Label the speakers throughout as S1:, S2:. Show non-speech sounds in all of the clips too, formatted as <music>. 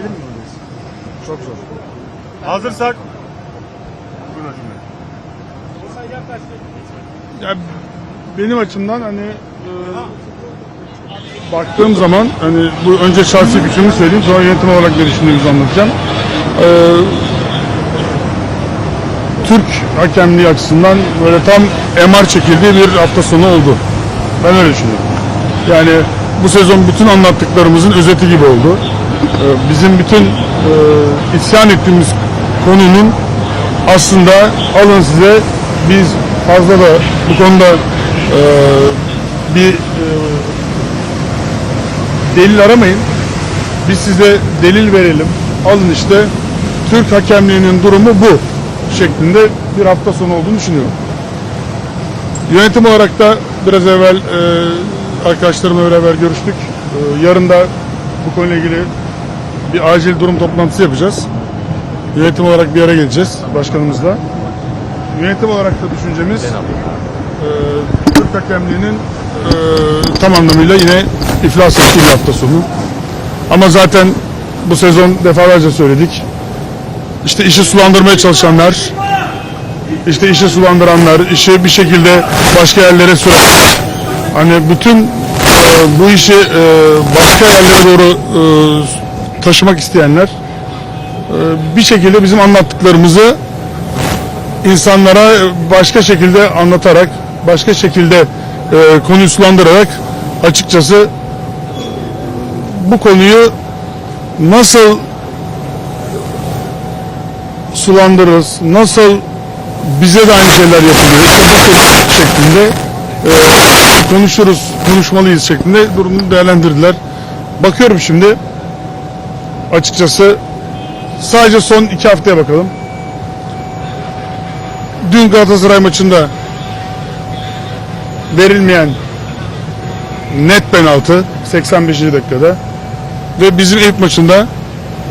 S1: Anlatabilir miyim? bunu? Çok zor. Hazırsak. Buyurun Bey.
S2: Ya benim açımdan hani e, baktığım zaman hani bu önce şahsi fikrimi söyleyeyim sonra yönetim olarak ne düşündüğümüzü anlatacağım. E, Türk hakemliği açısından böyle tam MR çekildiği bir hafta sonu oldu. Ben öyle düşünüyorum. Yani bu sezon bütün anlattıklarımızın özeti gibi oldu. E, bizim bütün e, isyan ettiğimiz konunun aslında alın size biz fazla da bu konuda e, bir e, delil aramayın. Biz size delil verelim. Alın işte Türk hakemliğinin durumu bu şeklinde bir hafta sonu olduğunu düşünüyorum. Yönetim olarak da biraz evvel e, arkadaşlarımla beraber görüştük. E, yarın da bu konuyla ilgili bir acil durum toplantısı yapacağız. Yönetim olarak bir araya geleceğiz başkanımızla. Yönetim olarak da düşüncemiz e, Türk hakemliğinin e, tam anlamıyla yine iflas ettiği bir hafta sonu. Ama zaten bu sezon defalarca söyledik. İşte işi sulandırmaya çalışanlar, işte işi sulandıranlar, işi bir şekilde başka yerlere sürenler. Hani bütün e, bu işi e, başka yerlere doğru e, taşımak isteyenler e, bir şekilde bizim anlattıklarımızı insanlara başka şekilde anlatarak, başka şekilde e, konuyu sulandırarak açıkçası bu konuyu nasıl sulandırırız, nasıl bize de aynı şeyler yapılıyor, işte bu şeklinde e, konuşuruz, konuşmalıyız şeklinde durumu değerlendirdiler. Bakıyorum şimdi açıkçası sadece son iki haftaya bakalım. Dün Galatasaray maçında verilmeyen net penaltı 85. dakikada ve bizim ilk maçında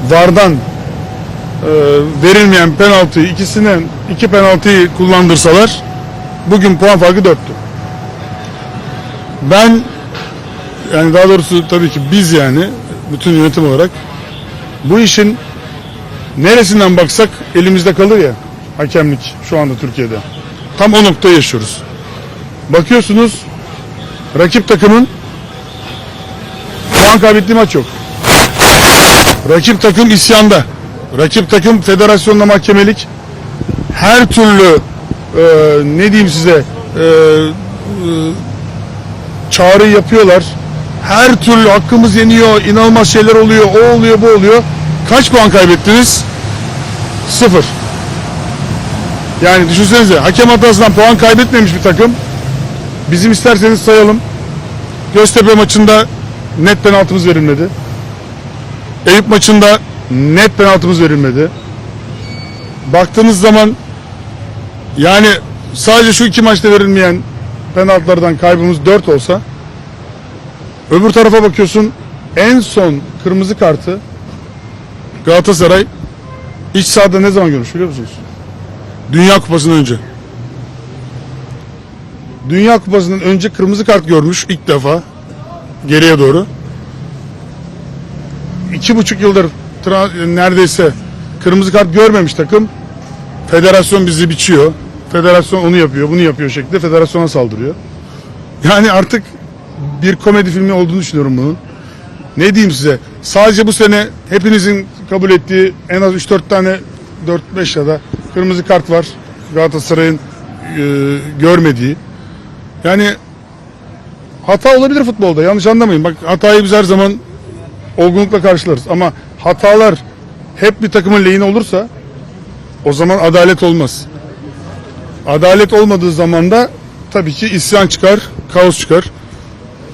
S2: VAR'dan e, verilmeyen penaltıyı ikisinin iki penaltıyı kullandırsalar bugün puan farkı dörttü. Ben yani daha doğrusu tabii ki biz yani bütün yönetim olarak bu işin neresinden baksak elimizde kalır ya hakemlik şu anda Türkiye'de. Tam o noktayı yaşıyoruz. Bakıyorsunuz rakip takımın puan kaybettiği maç yok. Rakip takım isyanda. Rakip takım federasyonla mahkemelik. Her türlü e, ne diyeyim size e, e, çağrı yapıyorlar. Her türlü hakkımız yeniyor, inanılmaz şeyler oluyor, o oluyor, bu oluyor. Kaç puan kaybettiniz? Sıfır. Yani düşünsenize hakem hatasından puan kaybetmemiş bir takım. Bizim isterseniz sayalım. Göztepe maçında net penaltımız verilmedi. Eyüp maçında net penaltımız verilmedi. Baktığınız zaman yani sadece şu iki maçta verilmeyen penaltılardan kaybımız 4 olsa öbür tarafa bakıyorsun en son kırmızı kartı Galatasaray iç sahada ne zaman görmüş biliyor musunuz? Dünya Kupası'ndan önce. Dünya Kupası'ndan önce kırmızı kart görmüş ilk defa geriye doğru. İki buçuk yıldır neredeyse kırmızı kart görmemiş takım. Federasyon bizi biçiyor. Federasyon onu yapıyor, bunu yapıyor şeklinde federasyona saldırıyor. Yani artık bir komedi filmi olduğunu düşünüyorum bunun. Ne diyeyim size? Sadece bu sene hepinizin kabul ettiği en az 3-4 tane 4-5 ya da kırmızı kart var. Galatasaray'ın e, görmediği. Yani hata olabilir futbolda. Yanlış anlamayın. Bak hatayı biz her zaman olgunlukla karşılarız. Ama hatalar hep bir takımın lehine olursa o zaman adalet olmaz. Adalet olmadığı zaman da tabii ki isyan çıkar, kaos çıkar.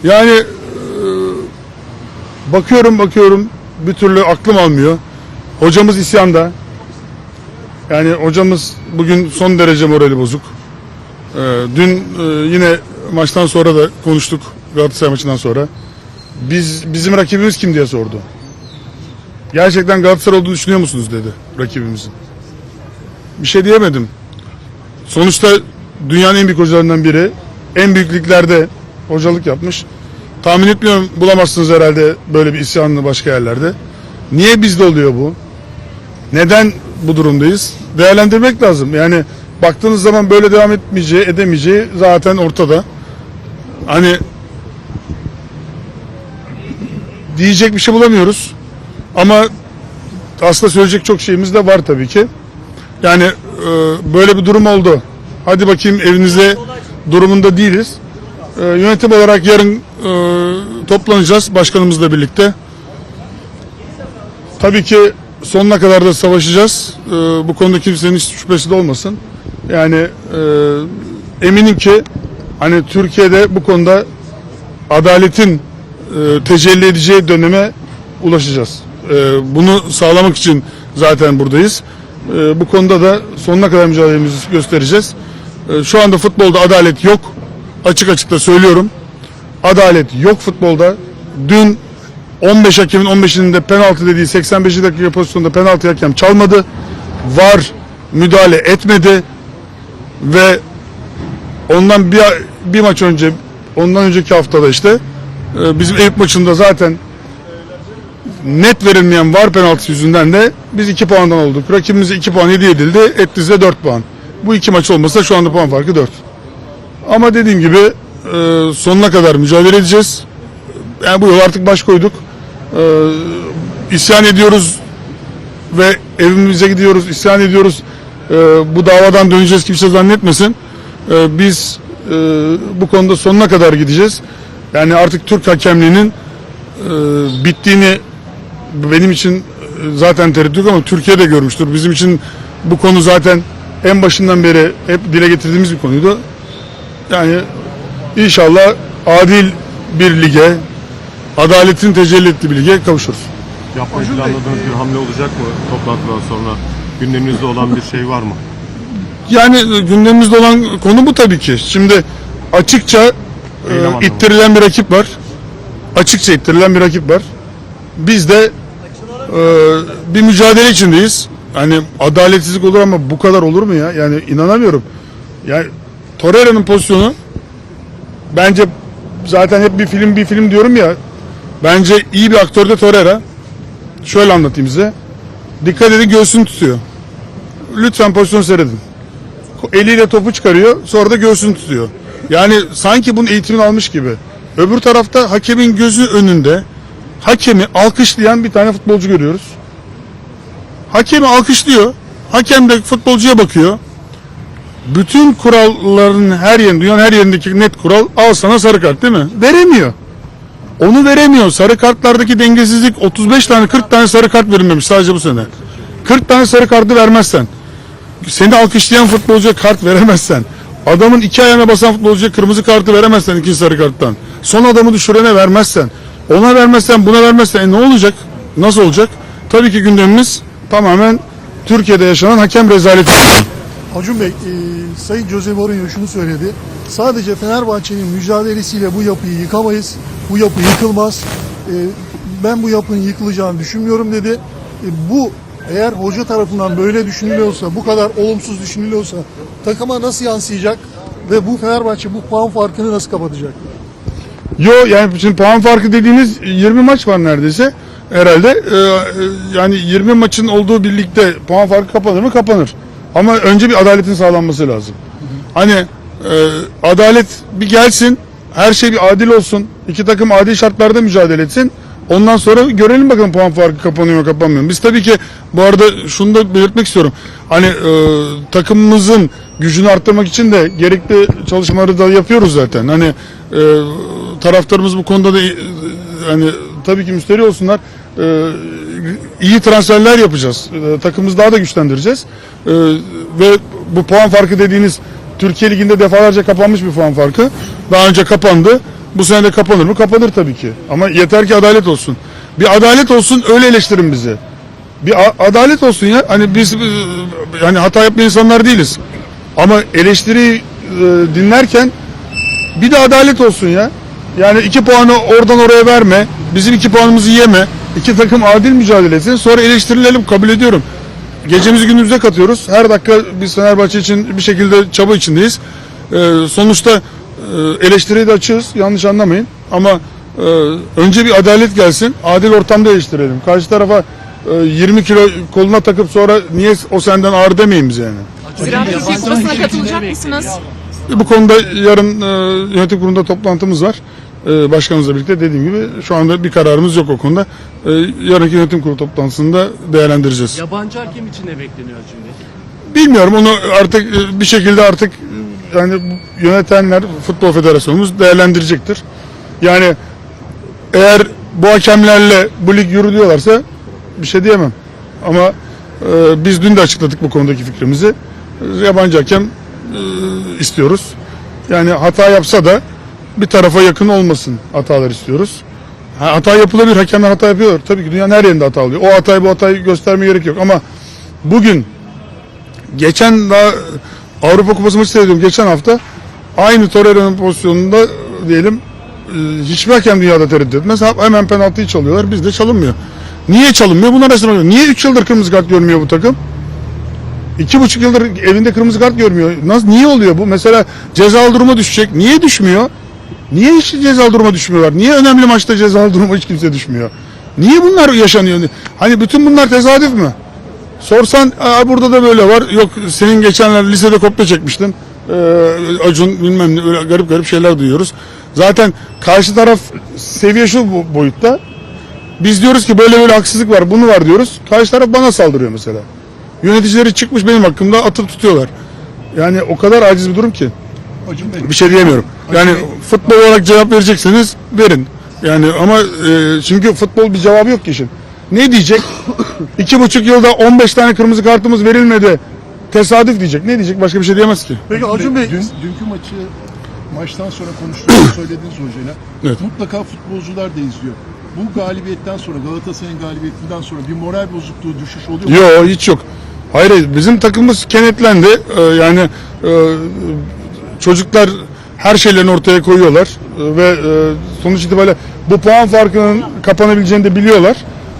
S2: Yani e, bakıyorum bakıyorum bir türlü aklım almıyor. Hocamız isyanda. Yani hocamız bugün son derece morali bozuk. Ee, dün e, yine maçtan sonra da konuştuk Galatasaray maçından sonra. Biz bizim rakibimiz kim diye sordu. Gerçekten Galatasaray olduğunu düşünüyor musunuz dedi rakibimizin. Bir şey diyemedim. Sonuçta dünyanın en büyük hocalarından biri. En büyük liglerde hocalık yapmış. Tahmin etmiyorum bulamazsınız herhalde böyle bir isyanını başka yerlerde. Niye bizde oluyor bu? Neden bu durumdayız? Değerlendirmek lazım. Yani baktığınız zaman böyle devam etmeyeceği, edemeyeceği zaten ortada. Hani diyecek bir şey bulamıyoruz. Ama aslında söyleyecek çok şeyimiz de var tabii ki. Yani e, böyle bir durum oldu. Hadi bakayım evinize durumunda değiliz. E, yönetim olarak yarın e, toplanacağız başkanımızla birlikte. Tabii ki sonuna kadar da savaşacağız. E, bu konuda kimsenin hiç şüphesi de olmasın. Yani e, eminim ki hani Türkiye'de bu konuda adaletin e, tecelli edeceği döneme ulaşacağız. E, bunu sağlamak için zaten buradayız. E, bu konuda da sonuna kadar mücadelemizi göstereceğiz. E, şu anda futbolda adalet yok. Açık açık da söylüyorum. Adalet yok futbolda. Dün 15 hakemin 15'inin de penaltı dediği 85 dakika pozisyonda penaltı hakem çalmadı. VAR müdahale etmedi ve ondan bir, bir maç önce ondan önceki haftada işte e, bizim Eyüp maçında zaten net verilmeyen var penaltısı yüzünden de biz 2 puandan olduk. Rakibimize 2 puan hediye edildi. Ettize 4 puan. Bu iki maç olmasa şu anda puan farkı 4. Ama dediğim gibi e, sonuna kadar mücadele edeceğiz. Yani bu yol artık baş koyduk. E, isyan ediyoruz ve evimize gidiyoruz, isyan ediyoruz. E, bu davadan döneceğiz kimse zannetmesin. E, biz e, bu konuda sonuna kadar gideceğiz. Yani artık Türk hakemliğinin e, bittiğini benim için e, zaten tereddüt yok ama Türkiye de görmüştür. Bizim için bu konu zaten en başından beri hep dile getirdiğimiz bir konuydu. Yani inşallah adil bir lige, adaletin tecelli ettiği bir lige kavuşuruz.
S1: Yapmayı planladığınız bir hamle olacak mı toplantıdan sonra? Gündeminizde olan bir şey var mı?
S2: Yani e, gündemimizde olan konu bu tabii ki. Şimdi açıkça e, ittirilen bir rakip var. Açıkça ittirilen bir rakip var. Biz de e, bir mücadele içindeyiz. Hani adaletsizlik olur ama bu kadar olur mu ya? Yani inanamıyorum. Yani Torreira'nın pozisyonu bence zaten hep bir film bir film diyorum ya. Bence iyi bir aktör de Torreira. Şöyle anlatayım size. Dikkat edin göğsünü tutuyor. Lütfen pozisyonu seyredin eliyle topu çıkarıyor sonra da göğsünü tutuyor. Yani sanki bunun eğitimini almış gibi. Öbür tarafta hakemin gözü önünde hakemi alkışlayan bir tane futbolcu görüyoruz. Hakemi alkışlıyor. Hakem de futbolcuya bakıyor. Bütün kuralların her yerinde, dünyanın her yerindeki net kural al sana sarı kart değil mi? Veremiyor. Onu veremiyor. Sarı kartlardaki dengesizlik 35 tane 40 tane sarı kart verilmemiş sadece bu sene. 40 tane sarı kartı vermezsen seni alkışlayan futbolcuya kart veremezsen, adamın iki ayağına basan futbolcuya kırmızı kartı veremezsen ikinci sarı karttan, son adamı düşürene vermezsen, ona vermezsen buna vermezsen e ne olacak? Nasıl olacak? Tabii ki gündemimiz tamamen Türkiye'de yaşanan hakem rezaleti.
S3: Acun Bey, e, Sayın Jose Mourinho şunu söyledi. Sadece Fenerbahçe'nin mücadelesiyle bu yapıyı yıkamayız. Bu yapı yıkılmaz. E, ben bu yapının yıkılacağını düşünmüyorum dedi. E, bu eğer hoca tarafından böyle düşünülüyorsa, bu kadar olumsuz düşünülüyorsa takıma nasıl yansıyacak ve bu Fenerbahçe bu puan farkını nasıl kapatacak?
S2: Yo yani şimdi puan farkı dediğiniz 20 maç var neredeyse herhalde. Ee, yani 20 maçın olduğu birlikte puan farkı kapanır mı? Kapanır. Ama önce bir adaletin sağlanması lazım. Hani e, adalet bir gelsin, her şey bir adil olsun. İki takım adil şartlarda mücadele etsin. Ondan sonra görelim bakalım puan farkı kapanıyor mu kapanmıyor mu. Biz tabii ki bu arada şunu da belirtmek istiyorum. Hani e, takımımızın gücünü arttırmak için de gerekli çalışmaları da yapıyoruz zaten. Hani e, taraftarımız bu konuda da e, hani tabii ki müsteri olsunlar. E, iyi transferler yapacağız. E, takımımızı daha da güçlendireceğiz. E, ve bu puan farkı dediğiniz Türkiye Ligi'nde defalarca kapanmış bir puan farkı. Daha önce kapandı. Bu sene de kapanır mı? Kapanır tabii ki. Ama yeter ki adalet olsun. Bir adalet olsun öyle eleştirin bizi. Bir adalet olsun ya. Hani biz e, yani hata yapmayan insanlar değiliz. Ama eleştiriyi e, dinlerken bir de adalet olsun ya. Yani iki puanı oradan oraya verme. Bizim iki puanımızı yeme. İki takım adil mücadele etsin. Sonra eleştirilelim kabul ediyorum. Gecemizi gündüzüne katıyoruz. Her dakika biz Fenerbahçe için bir şekilde çaba içindeyiz. Ee, sonuçta e, eleştiriye de açığız. Yanlış anlamayın. Ama Ee, önce bir adalet gelsin. Adil ortamda eleştirelim. Karşı tarafa e, 20 kilo koluna takıp sonra niye o senden ağır demeyin biz yani.
S4: Ziraat Türkiye Kupası'na katılacak mısınız?
S2: Bu konuda yarın e, yönetim kurulunda toplantımız var. E, başkanımızla birlikte dediğim gibi şu anda bir kararımız yok o konuda. E, yarınki yönetim kurulu toplantısında değerlendireceğiz.
S5: Yabancı hakem için ne bekleniyor Bey?
S2: Bilmiyorum onu artık e, bir şekilde artık e, yani yönetenler Futbol Federasyonumuz değerlendirecektir. Yani eğer bu hakemlerle bu lig yürüyorlarsa bir şey diyemem. Ama e, biz dün de açıkladık bu konudaki fikrimizi. E, Yabancı hakem e, istiyoruz. Yani hata yapsa da bir tarafa yakın olmasın hatalar istiyoruz. Ha, hata yapılabilir, hakemler hata yapıyorlar. Tabii ki dünyanın her yerinde hata oluyor. O hatayı bu hatayı göstermeye gerek yok ama bugün geçen daha Avrupa Kupası maçı seyrediyorum geçen hafta aynı Torreira'nın pozisyonunda diyelim e, hiçbir hakem dünyada tereddüt etmez. Hemen penaltıyı çalıyorlar. Bizde çalınmıyor. Niye çalınmıyor? Bunlar araştırma Niye 3 yıldır kırmızı kart görmüyor bu takım? İki buçuk yıldır evinde kırmızı kart görmüyor. Nasıl, niye oluyor bu? Mesela cezalı duruma düşecek. Niye düşmüyor? Niye hiç cezalı duruma düşmüyorlar? Niye önemli maçta cezalı duruma hiç kimse düşmüyor? Niye bunlar yaşanıyor? Hani bütün bunlar tesadüf mü? Sorsan burada da böyle var. Yok senin geçenler lisede kopya çekmiştin. Ee, Acun bilmem ne öyle garip garip şeyler duyuyoruz. Zaten karşı taraf seviye şu boyutta. Biz diyoruz ki böyle böyle haksızlık var bunu var diyoruz. Karşı taraf bana saldırıyor mesela. Yöneticileri çıkmış benim hakkımda atıp tutuyorlar. Yani o kadar aciz bir durum ki.
S6: Acun Bey,
S2: Bir şey diyemiyorum. Yani futbol olarak cevap verecekseniz verin. Yani ama e, çünkü futbol bir cevabı yok ki işin. Ne diyecek? <coughs> İki buçuk yılda 15 tane kırmızı kartımız verilmedi. Tesadüf diyecek. Ne diyecek? Başka bir şey diyemez ki.
S3: Peki Acun Bey,
S6: dün, dünkü maçı maçtan sonra konuştuğunuzu <coughs> söylediğiniz hocayla
S2: Evet.
S6: mutlaka futbolcular da izliyor. Bu galibiyetten sonra Galatasaray'ın galibiyetinden sonra bir moral bozukluğu düşüş oluyor mu?
S2: Yok hiç yok. Hayır hayır, bizim takımımız kenetlendi. Ee, yani e, çocuklar her şeylerini ortaya koyuyorlar Ee, ve e, sonuç itibariyle bu puan farkının kapanabileceğini de biliyorlar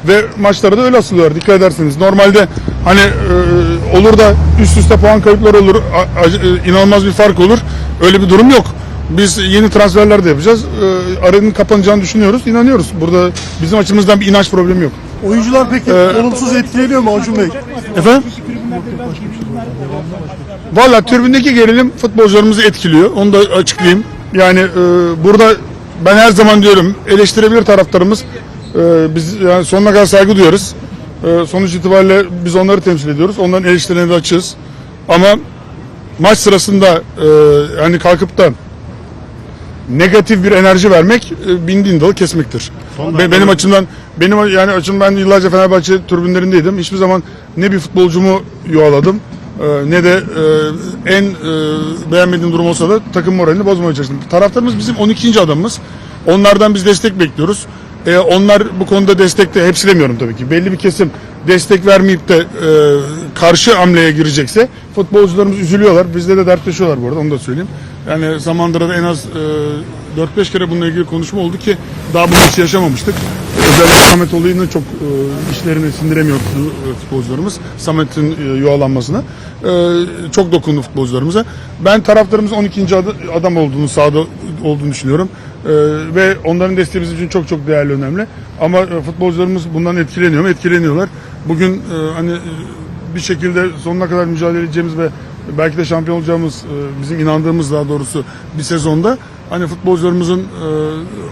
S2: ve maçlara da öyle asılıyorlar dikkat ederseniz. Normalde hani e, olur da üst üste puan kayıpları olur, e, inanılmaz bir fark olur. Öyle bir durum yok. Biz yeni transferler de yapacağız. Aranın kapanacağını düşünüyoruz, inanıyoruz. Burada bizim açımızdan bir inanç problemi yok.
S3: oyuncular peki olumsuz etkileniyor mu Acun Bey?
S2: Efendim? Valla tribündeki gerilim futbolcularımızı etkiliyor. Onu da açıklayayım. Yani e, burada ben her zaman diyorum eleştirebilir taraftarımız. E, biz yani sonuna kadar saygı duyuyoruz. E, sonuç itibariyle biz onları temsil ediyoruz. Onların eleştirilerine de açığız. Ama maç sırasında e, yani kalkıp da negatif bir enerji vermek e, bindiğin dalı kesmektir. Be- benim açımdan benim yani açım ben yıllarca Fenerbahçe tribünlerindeydim. Hiçbir zaman ne bir futbolcumu yuvaladım e, ne de e, en e, beğenmediğim durum olsa da takım moralini bozmaya çalıştım. Taraftarımız bizim 12. adamımız. Onlardan biz destek bekliyoruz. E, onlar bu konuda destekte hepsi demiyorum tabii ki. Belli bir kesim destek vermeyip de e, karşı hamleye girecekse futbolcularımız üzülüyorlar. Bizde de dertleşiyorlar bu arada onu da söyleyeyim. Yani Samandıra'da en az e, 4-5 kere bununla ilgili konuşma oldu ki daha bunu hiç yaşamamıştık. Özellikle Samet olayını çok e, işlerini sindiremiyor e, futbolcularımız. Samet'in e, yuvalanmasına. E, çok dokundu futbolcularımıza. Ben taraftarımızın 12. ad- adam olduğunu, sahada olduğunu düşünüyorum. E, ve onların desteği bizim için çok çok değerli, önemli. Ama e, futbolcularımız bundan etkileniyor mu? Etkileniyorlar. Bugün e, hani e, bir şekilde sonuna kadar mücadele edeceğimiz ve belki de şampiyon olacağımız e, bizim inandığımız daha doğrusu bir sezonda hani futbolcularımızın e,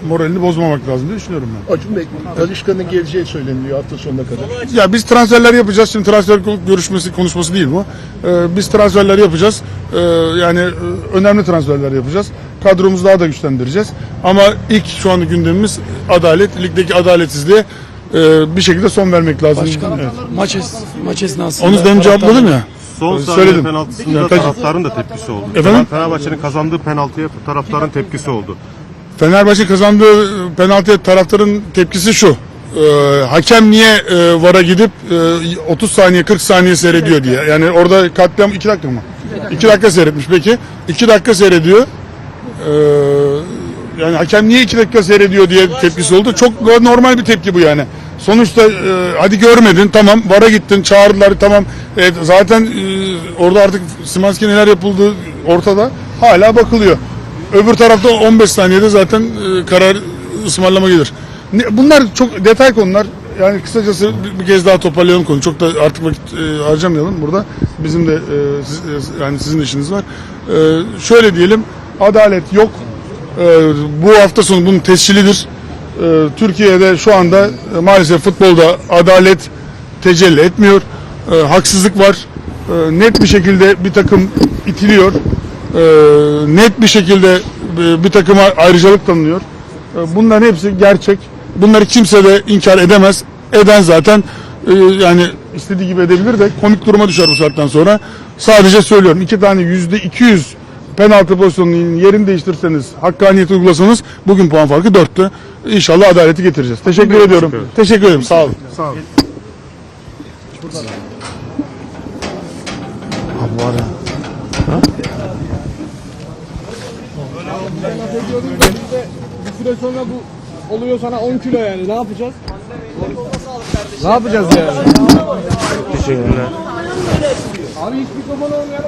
S2: moralini bozmamak lazım diye düşünüyorum ben.
S6: Acun Bey, Talişka'nın geleceği söyleniliyor hafta sonuna kadar.
S2: Ya biz transferler yapacağız. Şimdi transfer görüşmesi konuşması değil bu. Ee, biz transferler yapacağız. Ee, yani e, önemli transferler yapacağız. Kadromuzu daha da güçlendireceğiz. Ama ilk şu anda gündemimiz adalet. Ligdeki adaletsizliğe e, bir şekilde son vermek lazım. Evet.
S7: Maç, es maç esnasında...
S2: Onu demin cevapladım ya.
S1: Son saniye
S2: söyledim.
S1: penaltısında
S2: kaç-
S1: taraftarın da tepkisi oldu.
S2: Efendim?
S1: Fenerbahçe'nin kazandığı penaltıya taraftarın tepkisi oldu.
S2: Fenerbahçe kazandığı penaltıya taraftarın tepkisi şu. Ee, hakem niye e, VAR'a gidip e, 30 saniye 40 saniye seyrediyor diye. Yani orada katliam 2 dakika mı? 2 dakika seyretmiş peki. 2 dakika seyrediyor. Ee, yani hakem niye 2 dakika seyrediyor diye tepkisi oldu. Çok normal bir tepki bu yani. Sonuçta e, hadi görmedin tamam VAR'a gittin çağırdılar tamam E, zaten e, orada artık Simanski neler yapıldığı ortada hala bakılıyor. Öbür tarafta 15 saniyede zaten e, karar ısmarlama gelir. Ne- Bunlar çok detay konular. Yani kısacası bir, bir kez daha toparlayalım konu. Çok da artık vakit e, harcamayalım burada. Bizim de e, siz- e, yani sizin işiniz var. E, şöyle diyelim. Adalet yok. E, bu hafta sonu bunun tescilidir. E, Türkiye'de şu anda e, maalesef futbolda adalet tecelli etmiyor. E, haksızlık var. E, net bir şekilde bir takım itiliyor. E, net bir şekilde e, bir takıma ayrıcalık tanınıyor. E, bunların hepsi gerçek. Bunları kimse de inkar edemez. Eden zaten e, yani istediği gibi edebilir de komik duruma düşer bu saatten sonra. Sadece söylüyorum iki tane yüzde 200 penaltı pozisyonunun yerini değiştirseniz, hakkaniyet uygulasanız bugün puan farkı dörttü. İnşallah adaleti getireceğiz. Teşekkür ediyorum. Teşekkür ederim. Sağ olun. Sağ olun.
S8: Bir süre sonra bu oluyor sana 10 kilo yani ne yapacağız? Ne yapacağız yani?
S5: Teşekkürler.
S8: Abi hiç mikrofon olmayan